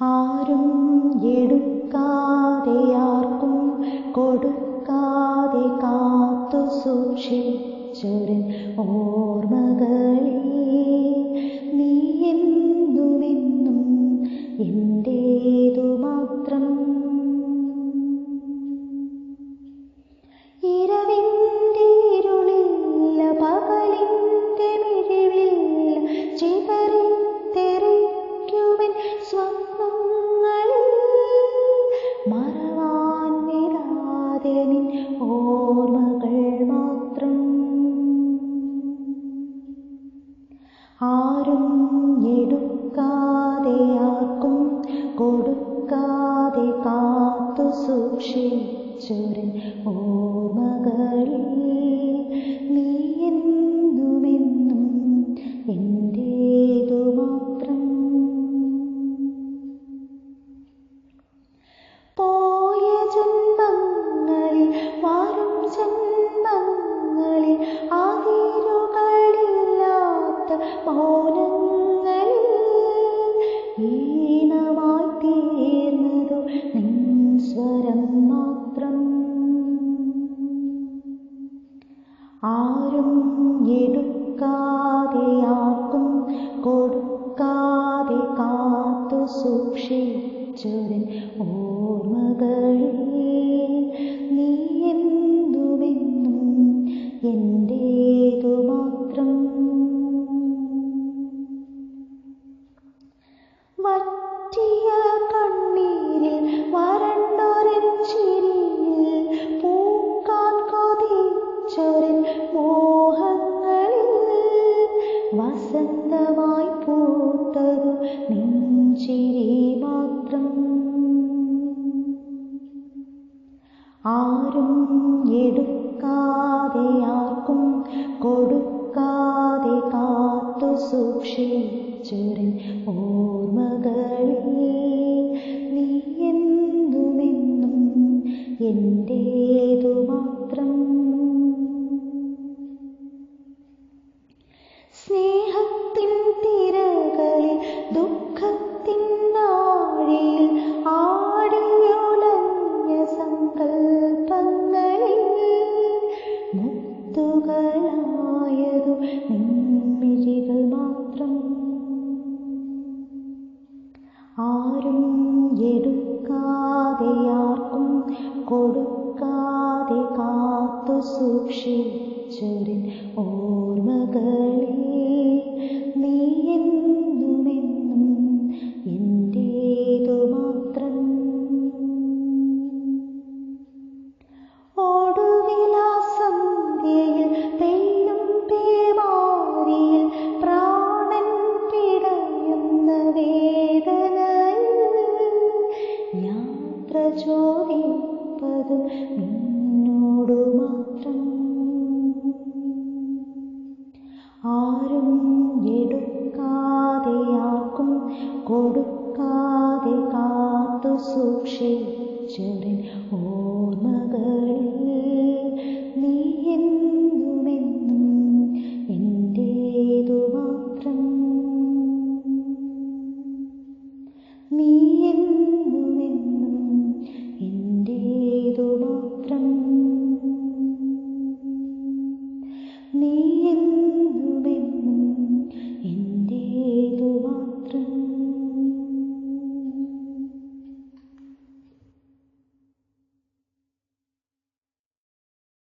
ആരും എടുക്കാതെ ആർക്കും കൊടുക്കാതെ കാത്തു സൂക്ഷിച്ചൊരു ഓർമ്മകളെ നീ എന്നും എന്റേതു ആരും എടുക്കാതെ ആർക്കും കൊടുക്കാതെ കാത്തു സൂക്ഷിച്ചൊരു ഓർമ്മകളെ തീർന്നതു നിൻ സ്വരം മാത്രം. ആരും എടുക്കാതെ ആർക്കും കൊടുക്കാതെ കാത്തു സൂക്ഷിച്ചൊരു ഓർമ്മകളിൽ നീ എന്നുമെന്നും എന്റേതു നെഞ്ചിരി മാത്രം. ആരും എടുക്കാതെ ആർക്കും കൊടുക്കാതെ കാത്തു സൂക്ഷിച്ചൊരു ഓർമ്മകളിൽ നീ എന്നുമെന്നും എന്റേതു എടുക്കാതെ ആർക്കും കൊടുക്കാതെ കാത്തു സൂക്ഷിച്ചൊരു ഓർമ്മകളെ കൊടുക്കാതെ കാത്തു സൂക്ഷിച്ചതിൻ ഓർമ്മകൾ നീ എന്നുമെന്നും എന്റേതു മാത്രം. നീ